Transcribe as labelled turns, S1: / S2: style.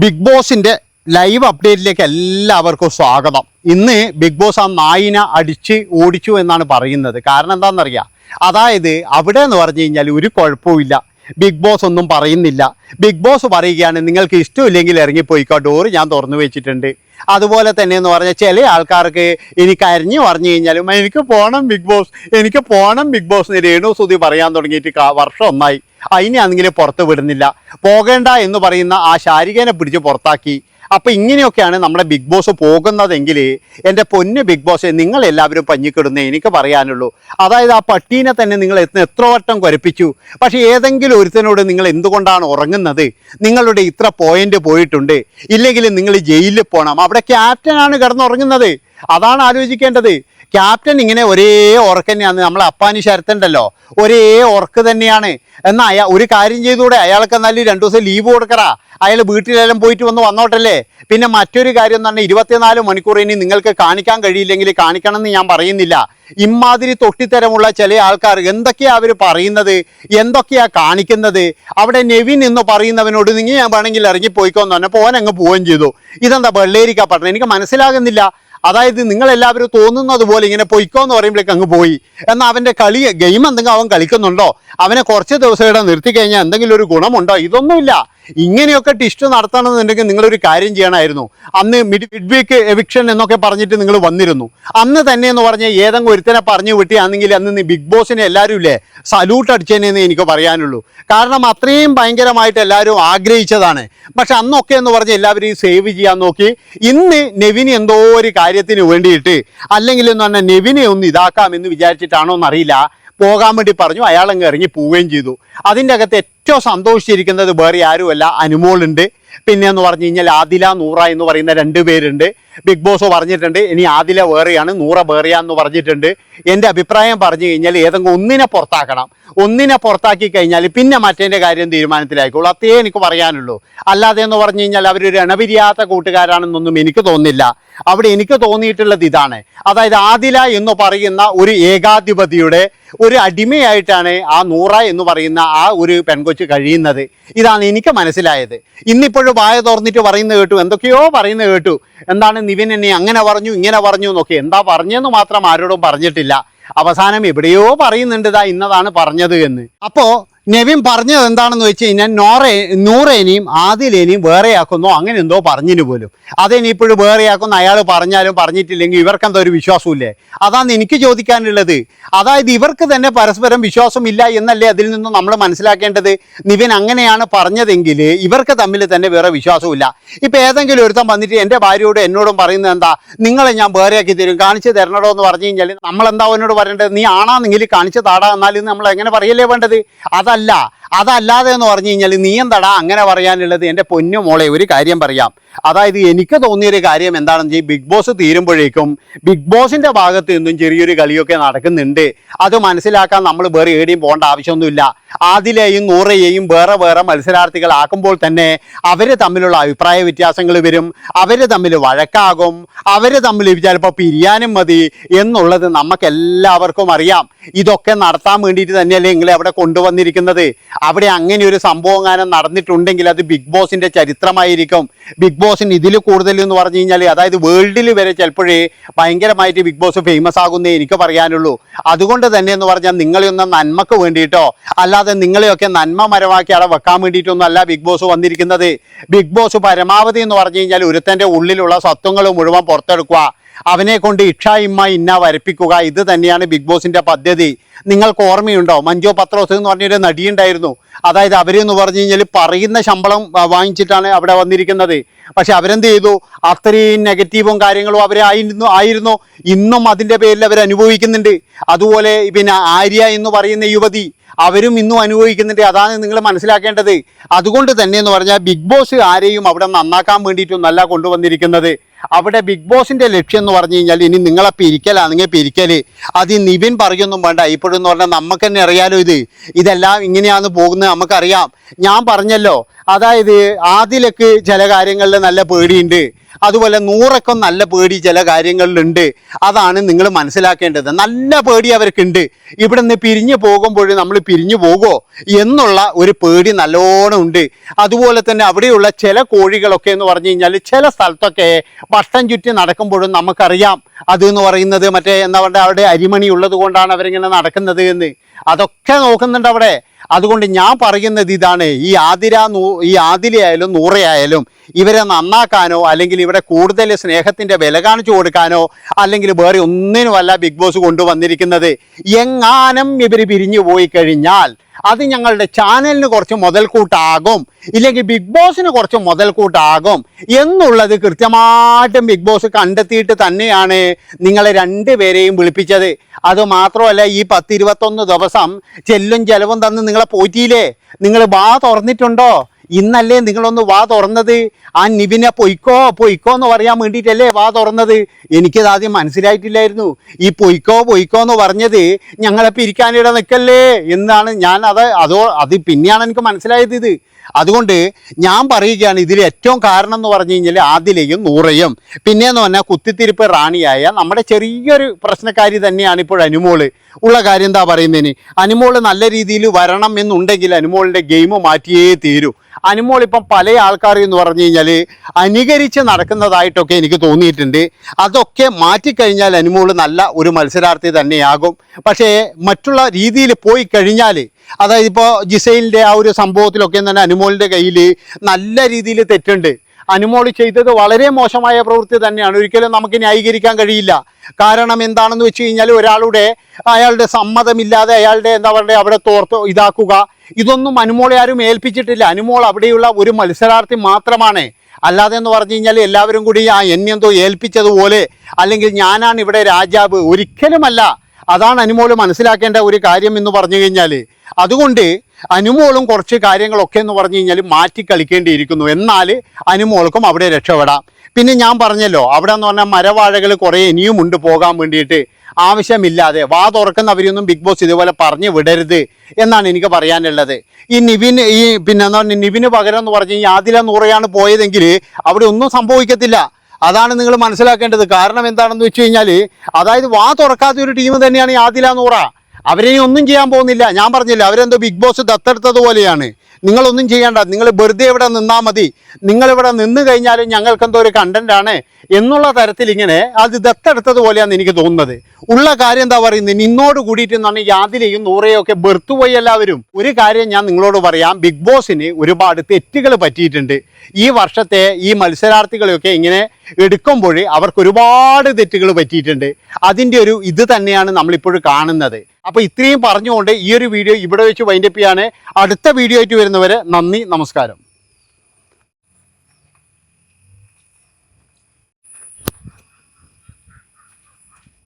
S1: Big ബോസിന്റെ live അപ്ഡേറ്റിലേക്ക് എല്ലാവർക്കും സ്വാഗതം. ഇന്ന് ബിഗ് ബോസ് ആ നായിനെ അടിച്ച് ഓടിച്ചു എന്നാണ് പറയുന്നത്. കാരണം എന്താണെന്നറിയാം? അതായത് അവിടെ എന്ന് പറഞ്ഞു കഴിഞ്ഞാൽ ഒരു കുഴപ്പമില്ല ബിഗ് ബോസ് ഒന്നും പറയുന്നില്ല. ബിഗ് ബോസ് പറയുകയാണ് നിങ്ങൾക്ക് ഇഷ്ടമില്ലെങ്കിൽ ഇറങ്ങിപ്പോയിക്കോ ഡോറ് ഞാൻ തുറന്നു വെച്ചിട്ടുണ്ട്. അതുപോലെ തന്നെ എന്ന് പറഞ്ഞാൽ ചില ആൾക്കാർക്ക് എനിക്ക് അരിഞ്ഞു പറഞ്ഞു കഴിഞ്ഞാലും എനിക്ക് പോകണം ബിഗ് ബോസ് എനിക്ക് പോകണം ബിഗ് ബോസ് രേണു സുതി പറയാൻ തുടങ്ങിയിട്ട് വർഷം ഒന്നായി. അതിനെ അങ്ങനെ പുറത്ത് വിടുന്നില്ല. പോകേണ്ട എന്ന് പറയുന്ന ആ ശാരികനെ പിടിച്ച് പുറത്താക്കി. അപ്പം ഇങ്ങനെയൊക്കെയാണ് നമ്മുടെ ബിഗ് ബോസ് പോകുന്നതെങ്കിൽ എന്റെ പൊന്ന് ബിഗ് ബോസ് നിങ്ങൾ എല്ലാവരും പഞ്ഞിക്കിടുന്നേ എനിക്ക് പറയാനുള്ളൂ. അതായത് ആ പട്ടീനെ തന്നെ നിങ്ങൾ എത്ര വട്ടം കുരപ്പിച്ചു. പക്ഷേ ഏതെങ്കിലും ഒരുത്തനോട് നിങ്ങൾ എന്തുകൊണ്ടാണ് ഉറങ്ങുന്നത്? നിങ്ങളുടെ ഇത്ര പോയിന്റ് പോയിട്ടുണ്ട്. ഇല്ലെങ്കിൽ നിങ്ങൾ ജയിലിൽ പോകണം അവിടെ ക്യാപ്റ്റനാണ് കിടന്നുറങ്ങുന്നത്. അതാണ് ആലോചിക്കേണ്ടത്. ക്യാപ്റ്റൻ ഇങ്ങനെ ഒരേ ഉറക്കം തന്നെയാണ്. നമ്മളെ അപ്പാനി ശരത്തുണ്ടല്ലോ. ഒരേ ഉറക്ക് തന്നെയാണ്. എന്നാൽ അയാൾ ഒരു കാര്യം ചെയ്തുകൂടെ അയാൾക്ക് എന്നാലും രണ്ടു ദിവസം ലീവ് കൊടുക്കടാ. അയാൾ വീട്ടിലെല്ലാം പോയിട്ട് വന്ന് വന്നോട്ടല്ലേ? പിന്നെ മറ്റൊരു കാര്യം എന്ന് പറഞ്ഞാൽ ഇരുപത്തിനാല് മണിക്കൂർ ഇനി നിങ്ങൾക്ക് കാണിക്കാൻ കഴിയില്ലെങ്കിൽ കാണിക്കണം എന്ന് ഞാൻ പറയുന്നില്ല. ഇമാതിരി തൊട്ടിത്തരമുള്ള ചില ആൾക്കാർ എന്തൊക്കെയാ അവർ പറയുന്നത്? എന്തൊക്കെയാ കാണിക്കുന്നത്? അവിടെ നെവിൻ എന്ന് പറയുന്നവനോട് നിങ്ങൾ ഞാൻ വേണമെങ്കിൽ ഇറങ്ങിപ്പോയിക്കോന്ന് പറഞ്ഞപ്പോൾ ഓൻ അങ്ങ് പോവുകയും ചെയ്തു. ഇതെന്താ വെള്ളേരിക്ക പറഞ്ഞത്? എനിക്ക് മനസ്സിലാകുന്നില്ല. അതായത് നിങ്ങൾ എല്ലാവരും തോന്നുന്നത് പോലെ ഇങ്ങനെ പൊയ്ക്കോ എന്ന് പറയുമ്പോഴേക്ക് അങ്ങ് പോയി. എന്നാൽ അവന്റെ കളി ഗെയിം എന്തെങ്കിലും അവൻ കളിക്കുന്നുണ്ടോ? അവനെ കുറച്ച് ദിവസം ഇവിടെ നിർത്തി കഴിഞ്ഞാൽ എന്തെങ്കിലും ഒരു ഗുണമുണ്ടോ? ഇതൊന്നുമില്ല. ഇങ്ങനെയൊക്കെ ടിസ്റ്റ് നടത്തണമെന്നുണ്ടെങ്കിൽ നിങ്ങളൊരു കാര്യം ചെയ്യണമായിരുന്നു. അന്ന് മിഡ് മിഡ് വീക്ക് എവിക്ഷൻ എന്നൊക്കെ പറഞ്ഞിട്ട് നിങ്ങൾ വന്നിരുന്നു. അന്ന് തന്നെ എന്ന് പറഞ്ഞാൽ ഏതെങ്കിലും ഒരുത്തനെ പറഞ്ഞു വിട്ടിയാണെങ്കിൽ അന്ന് നീ ബിഗ് ബോസിനെ എല്ലാവരും ഇല്ലേ? സല്യൂട്ട് അടിച്ചേനെന്ന് എനിക്ക് പറയാനുള്ളൂ. കാരണം അത്രയും ഭയങ്കരമായിട്ട് എല്ലാവരും ആഗ്രഹിച്ചതാണ്. പക്ഷെ അന്നൊക്കെ എന്ന് പറഞ്ഞാൽ എല്ലാവരും സേവ് ചെയ്യാൻ നോക്കി. ഇന്ന് നെവിന് എന്തോ ഒരു കാര്യത്തിന് വേണ്ടിയിട്ട് അല്ലെങ്കിൽ എന്ന് പറഞ്ഞാൽ നെവിനെ ഒന്ന് ഇതാക്കാം എന്ന് വിചാരിച്ചിട്ടാണോ എന്നറിയില്ല. പോകാൻ വേണ്ടി പറഞ്ഞു. അയാളങ്ങ് ഇറങ്ങി പോവുകയും ചെയ്തു. അതിന്റെ അകത്ത് ഏറ്റവും സന്തോഷിച്ചിരിക്കുന്നത് വേറെ ആരുമല്ല അനുമോളുണ്ട്. പിന്നെ എന്ന് പറഞ്ഞു കഴിഞ്ഞാൽ ആദില നൂറ എന്ന് പറയുന്ന രണ്ട് പേരുണ്ട്. ബിഗ് ബോസ് പറഞ്ഞിട്ടുണ്ട്. ഇനി ആദില വേറെയാണ് നൂറ വേറെയാന്ന് പറഞ്ഞിട്ടുണ്ട്. എന്റെ അഭിപ്രായം പറഞ്ഞു കഴിഞ്ഞാൽ ഏതെങ്കിലും ഒന്നിനെ പുറത്താക്കണം. ഒന്നിനെ പുറത്താക്കി കഴിഞ്ഞാൽ പിന്നെ മറ്റേന്റെ കാര്യം തീരുമാനത്തിലായിക്കോളൂ. അത്രേ എനിക്ക് പറയാനുള്ളൂ. അല്ലാതെ എന്ന് പറഞ്ഞു കഴിഞ്ഞാൽ അവരൊരു ഇണപിരിയാത്ത കൂട്ടുകാരാണെന്നൊന്നും എനിക്ക് തോന്നുന്നില്ല. അവിടെ എനിക്ക് തോന്നിയിട്ടുള്ളത് ഇതാണ്. അതായത് ആദില എന്ന് പറയുന്ന ഒരു ഏകാധിപതിയുടെ ഒരു അടിമയായിട്ടാണ് ആ നൂറ എന്ന് പറയുന്ന ആ ഒരു പെൺകൊച്ച് കഴിയുന്നത്. ഇതാണ് എനിക്ക് മനസ്സിലായത്. ഇന്നിപ്പോഴും വായ തുറന്നിട്ട് പറയുന്നത് കേട്ടു. എന്തൊക്കെയോ പറയുന്നത് കേട്ടു. എന്താണ് നിവിൻ എന്നെ അങ്ങനെ പറഞ്ഞു ഇങ്ങനെ പറഞ്ഞു എന്നൊക്കെ. എന്താ പറഞ്ഞെന്ന് മാത്രം ആരോടും പറഞ്ഞിട്ടില്ല. അവസാനം എവിടെയോ പറയുന്നുണ്ട് ഇതാ ഇന്നതാണ് പറഞ്ഞത് എന്ന്. അപ്പോ നെവിൻ പറഞ്ഞത് എന്താണെന്ന് വെച്ച് കഴിഞ്ഞാൽ നോറെ നൂറേനെയും ആദിലേനെയും വേറെയാക്കുന്നോ അങ്ങനെ എന്തോ പറഞ്ഞിന് പോലും. അതിനിപ്പോഴും വേറെയാക്കുന്ന അയാൾ പറഞ്ഞാലും പറഞ്ഞിട്ടില്ലെങ്കിൽ ഇവർക്കെന്തോ ഒരു വിശ്വാസമില്ലേ അതാണ് എനിക്ക് ചോദിക്കാനുള്ളത്. അതായത് ഇവർക്ക് തന്നെ പരസ്പരം വിശ്വാസമില്ല എന്നല്ലേ അതിൽ നിന്നും നമ്മൾ മനസ്സിലാക്കേണ്ടത്? നിവിൻ അങ്ങനെയാണ് പറഞ്ഞതെങ്കിൽ ഇവർക്ക് തമ്മിൽ തന്നെ വേറെ വിശ്വാസമില്ല ഇപ്പം ഏതെങ്കിലും ഒരുത്തം വന്നിട്ട് എന്റെ ഭാര്യയോട് എന്നോടും പറയുന്നത് എന്താ? നിങ്ങളെ ഞാൻ വേറെയാക്കി തരും. കാണിച്ച് തരണോ എന്ന് പറഞ്ഞു കഴിഞ്ഞാൽ നമ്മളെന്താ അവനോട് പറയേണ്ടത്? നീ ആണാന്നെങ്കിൽ കാണിച്ച് താടാ എന്നാലും നമ്മൾ എങ്ങനെ പറയല്ലേ വേണ്ടത്? അതല്ല لا അതല്ലാതെ എന്ന് പറഞ്ഞു കഴിഞ്ഞാൽ നീ എന്താടാ അങ്ങനെ പറയാനുള്ളത്? എന്റെ പൊന്നു മോളെ ഒരു കാര്യം പറയാം. അതായത് എനിക്ക് തോന്നിയൊരു കാര്യം എന്താണെന്ന് വെച്ചാൽ ബിഗ് ബോസ് തീരുമ്പോഴേക്കും ബിഗ് ബോസിന്റെ ഭാഗത്ത് നിന്നും ചെറിയൊരു കളിയൊക്കെ നടക്കുന്നുണ്ട്. അത് മനസ്സിലാക്കാൻ നമ്മൾ വേറെ ഏടിയും പോകേണ്ട ആവശ്യമൊന്നുമില്ല. ആദിലെയും നൂറയെയും വേറെ വേറെ മത്സരാർത്ഥികളാക്കുമ്പോൾ തന്നെ അവർ തമ്മിലുള്ള അഭിപ്രായ വ്യത്യാസങ്ങൾ വരും. അവർ തമ്മിൽ വഴക്കാകും. അവർ തമ്മിൽ ചിലപ്പോൾ പിരിയാനും മതി എന്നുള്ളത് നമുക്കെല്ലാവർക്കും അറിയാം. ഇതൊക്കെ നടത്താൻ വേണ്ടിയിട്ട് തന്നെയല്ലേ നിങ്ങളെ അവിടെ കൊണ്ടുവന്നിരിക്കുന്നത്? അവിടെ അങ്ങനെ ഒരു സംഭവം കാനം നടന്നിട്ടുണ്ടെങ്കിൽ അത് ബിഗ് ബോസിന്റെ ചരിത്രമായിരിക്കും. ബിഗ് ബോസിന് ഇതിൽ കൂടുതൽ എന്ന് പറഞ്ഞു കഴിഞ്ഞാൽ അതായത് വേൾഡിൽ വരെ ചിലപ്പോഴേ ഭയങ്കരമായിട്ട് ബിഗ് ബോസ് ഫേമസ് ആകുന്നേ എനിക്ക് പറയാനുള്ളൂ. അതുകൊണ്ട് തന്നെ എന്ന് പറഞ്ഞാൽ നിങ്ങളെയൊന്ന് നന്മക്ക് വേണ്ടിയിട്ടോ അല്ലാതെ നിങ്ങളെയൊക്കെ നന്മ മരമാക്കി അവിടെ വെക്കാൻ വേണ്ടിയിട്ടൊന്നും അല്ല ബിഗ് ബോസ് വന്നിരിക്കുന്നത്. ബിഗ് ബോസ് പരമാവധി എന്ന് പറഞ്ഞു കഴിഞ്ഞാൽ ഒരുത്തന്റെ ഉള്ളിലുള്ള സത്വങ്ങൾ മുഴുവൻ പുറത്തെടുക്കുക. അവനെ കൊണ്ട് ഇക്ഷ ഇമ്മ ഇന്ന വരപ്പിക്കുക. ഇത് തന്നെയാണ് ബിഗ് ബോസിന്റെ പദ്ധതി. നിങ്ങൾക്ക് ഓർമ്മയുണ്ടോ? മഞ്ജു പത്രോസ് എന്ന് പറഞ്ഞൊരു നടിയുണ്ടായിരുന്നു. അതായത് അവരെന്ന് പറഞ്ഞു കഴിഞ്ഞാൽ പറയുന്ന ശമ്പളം വാങ്ങിച്ചിട്ടാണ് അവിടെ വന്നിരിക്കുന്നത്. പക്ഷെ അവരെന്ത് ചെയ്തു? അത്രയും നെഗറ്റീവും കാര്യങ്ങളും അവരായിരുന്നു ആയിരുന്നു ഇന്നും അതിന്റെ പേരിൽ അവർ അനുഭവിക്കുന്നുണ്ട്. അതുപോലെ പിന്നെ ആര്യ എന്ന് പറയുന്ന യുവതി അവരും ഇന്നും അനുഭവിക്കുന്നുണ്ട്. അതാണ് നിങ്ങൾ മനസ്സിലാക്കേണ്ടത്. അതുകൊണ്ട് തന്നെ എന്ന് പറഞ്ഞാൽ ബിഗ് ബോസ് ആരെയും അവിടെ നന്നാക്കാൻ വേണ്ടിയിട്ടൊന്നല്ല കൊണ്ടുവന്നിരിക്കുന്നത്. അവിടെ ബിഗ് ബോസിന്റെ ലക്ഷ്യം എന്ന് പറഞ്ഞു കഴിഞ്ഞാൽ ഇനി നിങ്ങളെ പിരിക്കലാണെങ്കിൽ പിരിക്കൽ അത് നിവിൻ പറയൊന്നും വേണ്ട. ഇപ്പോഴും എന്ന് പറഞ്ഞാൽ നമുക്ക് തന്നെ അറിയാലോ ഇത്. ഇതെല്ലാം ഇങ്ങനെയാണ് പോകുന്നത് നമുക്കറിയാം. ഞാൻ പറഞ്ഞല്ലോ. അതായത് ആദിലക്ക് ചില കാര്യങ്ങളിൽ നല്ല പേടിയുണ്ട്. അതുപോലെ നൂറൊക്കെ നല്ല പേടി ചില കാര്യങ്ങളിലുണ്ട്. അതാണ് നിങ്ങൾ മനസ്സിലാക്കേണ്ടത്. നല്ല പേടി അവർക്കുണ്ട്. ഇവിടെ നിന്ന് പിരിഞ്ഞു പോകുമ്പോൾ നമ്മൾ പിരിഞ്ഞു പോകുമോ എന്നുള്ള ഒരു പേടി നല്ലോണം ഉണ്ട്. അതുപോലെ തന്നെ അവിടെയുള്ള ചില കോഴികളൊക്കെ എന്ന് പറഞ്ഞു കഴിഞ്ഞാൽ ചില സ്ഥലത്തൊക്കെ വട്ടം ചുറ്റി നടക്കുമ്പോഴും നമുക്കറിയാം. അത് എന്ന് പറയുന്നത് മറ്റേ എന്താ പറയുക അവിടെ അരിമണി ഉള്ളത് കൊണ്ടാണ് അവരിങ്ങനെ നടക്കുന്നത് എന്ന്. അതൊക്കെ നോക്കുന്നുണ്ട് അവിടെ. അതുകൊണ്ട് ഞാൻ പറയുന്നത് ഇതാണ് ഈ ആതിര നൂ ഈ ആതിരയായാലും നൂറയായാലും ഇവരെ നന്നാക്കാനോ അല്ലെങ്കിൽ ഇവിടെ കൂടുതൽ സ്നേഹത്തിന്റെ വില കാണിച്ചു കൊടുക്കാനോ അല്ലെങ്കിൽ വേറെ ഒന്നിനുമല്ല ബിഗ് ബോസ് കൊണ്ടുവന്നിരിക്കുന്നത്. എങ്ങാനും ഇവർ പിരിഞ്ഞു പോയി കഴിഞ്ഞാൽ അത് ഞങ്ങളുടെ ചാനലിന് കുറച്ച് മുതൽക്കൂട്ടാകും. ഇല്ലെങ്കിൽ ബിഗ് ബോസിന് കുറച്ച് മുതൽക്കൂട്ടാകും. എന്നുള്ളത് കൃത്യമായിട്ടും ബിഗ് ബോസ് കണ്ടെത്തിയിട്ട് തന്നെയാണ് നിങ്ങളെ രണ്ടുപേരെയും വിളിപ്പിച്ചത്. അത് മാത്രമല്ല ഈ പത്തിരുപത്തൊന്ന് ദിവസം ചെല്ലും ചെലവും തന്ന് നിങ്ങളെ പോറ്റിയില്ലേ? നിങ്ങൾ വാ തുറന്നിട്ടുണ്ടോ? ഇന്നല്ലേ നിങ്ങളൊന്ന് വാ തുറന്നത്? ആ നിബിനെ പൊയ്ക്കോ പൊയ്ക്കോ എന്ന് പറയാൻ വേണ്ടിയിട്ടല്ലേ വാ തുറന്നത്? എനിക്കത് ആദ്യം മനസ്സിലായിട്ടില്ലായിരുന്നു. ഈ പൊയ്ക്കോ പൊയ്ക്കോ എന്ന് പറഞ്ഞത് ഞങ്ങളെ പിരിക്കാനിട നിൽക്കല്ലേ എന്നാണ് ഞാൻ അത് അതോ അത് പിന്നെയാണ് എനിക്ക് മനസ്സിലായത് ഇത്. അതുകൊണ്ട് ഞാൻ പറയുകയാണ് ഇതിൽ ഏറ്റവും കാരണം എന്ന് പറഞ്ഞു കഴിഞ്ഞാൽ ആദിലയും നൂറയും. പിന്നെയെന്ന് പറഞ്ഞാൽ കുത്തിത്തിരിപ്പ് റാണിയായ നമ്മുടെ ചെറിയൊരു പ്രശ്നക്കാരി തന്നെയാണ് ഇപ്പോൾ അനുമോൾ. ഉള്ള കാര്യം എന്താ പറയുന്നതിന് അനുമോൾ നല്ല രീതിയിൽ വരണം എന്നുണ്ടെങ്കിൽ അനുമോളിന്റെ ഗെയിം മാറ്റിയേ തീരൂ. അനുമോൾ ഇപ്പം പല ആൾക്കാർ എന്ന് പറഞ്ഞു കഴിഞ്ഞാൽ അനുകരിച്ച് നടക്കുന്നതായിട്ടൊക്കെ എനിക്ക് തോന്നിയിട്ടുണ്ട്. അതൊക്കെ മാറ്റിക്കഴിഞ്ഞാൽ അനുമോൾ നല്ല ഒരു മത്സരാർത്ഥി തന്നെയാകും. പക്ഷേ മറ്റുള്ള രീതിയിൽ പോയി കഴിഞ്ഞാൽ അതായത് ഇപ്പോൾ ജിസൈലിന്റെ ആ ഒരു സംഭവത്തിലൊക്കെ തന്നെ അനുമോളിന്റെ കയ്യിൽ നല്ല രീതിയിൽ തെറ്റുണ്ട്. അനുമോൾ ചെയ്തത് വളരെ മോശമായ പ്രവൃത്തി തന്നെയാണ്. ഒരിക്കലും നമുക്ക് ന്യായീകരിക്കാൻ കഴിയില്ല. കാരണം എന്താണെന്ന് വെച്ച് കഴിഞ്ഞാൽ ഒരാളുടെ അയാളുടെ സമ്മതമില്ലാതെ അയാളുടെ എന്താ പറയുക അവിടെ തോർത്ത് ഇതാക്കുക. ഇതൊന്നും അനുമോളെ ആരും ഏൽപ്പിച്ചിട്ടില്ല. അനുമോൾ അവിടെയുള്ള ഒരു മത്സരാർത്ഥി മാത്രമാണ്. അല്ലാതെ എന്ന് പറഞ്ഞു കഴിഞ്ഞാൽ എല്ലാവരും കൂടി ആ എന്നെന്തോ ഏൽപ്പിച്ചതുപോലെ അല്ലെങ്കിൽ ഞാനാണ് ഇവിടെ രാജാവ്. ഒരിക്കലുമല്ല. അതാണ് അനുമോൾ മനസ്സിലാക്കേണ്ട ഒരു കാര്യം എന്ന് പറഞ്ഞു കഴിഞ്ഞാൽ അതുകൊണ്ട് അനുമോളും കുറച്ച് കാര്യങ്ങളൊക്കെ എന്ന് പറഞ്ഞു കഴിഞ്ഞാൽ മാറ്റി കളിക്കേണ്ടിയിരിക്കുന്നു. എന്നാൽ അനുമോൾക്കും അവിടെ രക്ഷപ്പെടാം. പിന്നെ ഞാൻ പറഞ്ഞല്ലോ അവിടെ എന്ന് പറഞ്ഞാൽ മരവാഴകൾ കുറേ ഇനിയും ഉണ്ട് പോകാൻ വേണ്ടിയിട്ട്. ആവശ്യമില്ലാതെ വാ തുറക്കുന്നവരെയൊന്നും ബിഗ് ബോസ് ഇതുപോലെ പറഞ്ഞു വിടരുത് എന്നാണ് എനിക്ക് പറയാനുള്ളത്. ഈ നിവിൻ ഈ പിന്നെ എന്താ പറഞ്ഞാൽ നിവിന് പകരം എന്ന് പറഞ്ഞ് ഈ ആദില നൂറയാണ് പോയതെങ്കിൽ അവിടെ ഒന്നും സംഭവിക്കത്തില്ല. അതാണ് നിങ്ങൾ മനസ്സിലാക്കേണ്ടത്. കാരണം എന്താണെന്ന് വെച്ച് കഴിഞ്ഞാൽ അതായത് വാ തുറക്കാത്ത ഒരു ടീം തന്നെയാണ് ഈ ആദില നൂറ. അവരെ ഒന്നും ചെയ്യാൻ പോകുന്നില്ല. ഞാൻ പറഞ്ഞില്ല അവരെന്തോ ബിഗ് ബോസ് ദത്തെടുത്തതുപോലെയാണ് നിങ്ങളൊന്നും ചെയ്യേണ്ട നിങ്ങൾ വെറുതെ ഇവിടെ നിന്നാൽ മതി. നിങ്ങളിവിടെ നിന്ന് കഴിഞ്ഞാലും ഞങ്ങൾക്ക് എന്തോ ഒരു കണ്ടന്റ് ആണ് എന്നുള്ള തരത്തിൽ ഇങ്ങനെ അത് ദത്തെടുത്തതുപോലെയാണ് എനിക്ക് തോന്നുന്നത്. ഉള്ള കാര്യം എന്താ പറയുന്നത്? നിന്നോട് കൂടിയിട്ട് എന്നാണ് യാതിലെയും നൂറയും ഒക്കെ വെറുത്തുപോയി എല്ലാവരും. ഒരു കാര്യം ഞാൻ നിങ്ങളോട് പറയാം ബിഗ് ബോസിന് ഒരുപാട് തെറ്റുകൾ പറ്റിയിട്ടുണ്ട്. ഈ വർഷത്തെ ഈ മത്സരാർത്ഥികളെയൊക്കെ ഇങ്ങനെ എടുക്കുമ്പോൾ അവർക്ക് ഒരുപാട് തെറ്റുകൾ പറ്റിയിട്ടുണ്ട്. അതിന്റെ ഒരു ഇത് തന്നെയാണ് നമ്മളിപ്പോഴും കാണുന്നത്. അപ്പോൾ ഇത്രയും പറഞ്ഞുകൊണ്ട് ഈ ഒരു വീഡിയോ ഇവിടെ വെച്ച് വൈൻഡപ്പ് ചെയ്യാണ്. അടുത്ത വീഡിയോ ആയിട്ട് വരുന്നവരെ നന്ദി നമസ്കാരം.